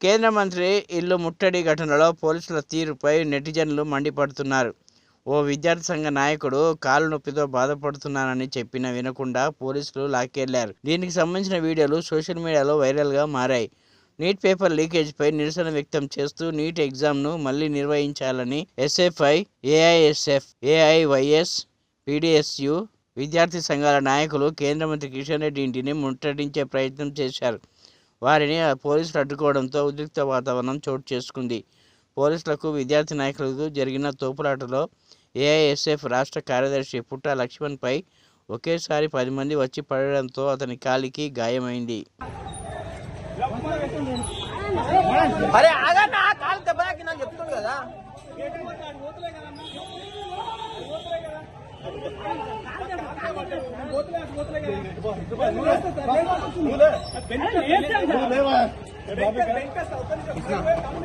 కేంద్ర మంత్రి ఇల్లు ముట్టడి ఘటనలో పోలీసుల తీరుపై నెటిజన్లు మండిపడుతున్నారు. ఓ విద్యార్థి సంఘ నాయకుడు కాలు నొప్పితో బాధపడుతున్నానని చెప్పిన వినకుండా పోలీసులు లాక్కెళ్ళారు. దీనికి సంబంధించిన వీడియోలు సోషల్ మీడియాలో వైరల్గా మారాయి. నీట్ పేపర్ లీకేజ్పై నిరసన వ్యక్తం చేస్తూ నీట్ ఎగ్జామ్ను మళ్ళీ నిర్వహించాలని ఎస్ఎఫ్ఐ ఏఐఎస్ఎఫ్ ఏఐవైఎస్ పీడిఎస్యు విద్యార్థి సంఘాల నాయకులు కేంద్ర మంత్రి కిషన్ రెడ్డి ఇంటిని ముట్టడించే ప్రయత్నం చేశారు. వారిని ఆ పోలీసులు అడ్డుకోవడంతో ఉద్రిక్త వాతావరణం చోటు చేసుకుంది. పోలీసులకు విద్యార్థి నాయకులకు జరిగిన తోపులాటలో ఏఐఎస్ఎఫ్ రాష్ట్ర కార్యదర్శి పుట్ట లక్ష్మణ్పై ఒకేసారి పది మంది వచ్చి పడడంతో అతని కాలికి గాయమైంది. చెప్తుంది కదా.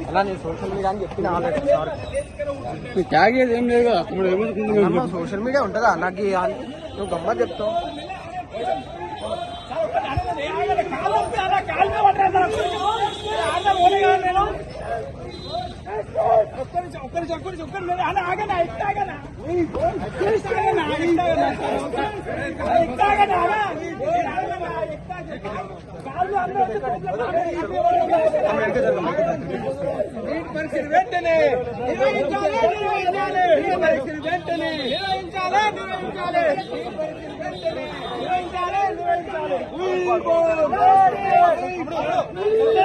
అలా నేను సోషల్ మీడియా అని చెప్పిన ఆల్రెడీ తాగేది ఏం లేదు కదా సోషల్ మీడియా ఉంటుందా నాకు నువ్వు గమ్మత్ చెప్తావు వెంటనే నిర్వహించాలి నిర్వహించాలి వెంటనే నిర్వహించాలి నిర్వహించాలి నిర్వహించాలి నిర్వహించాలి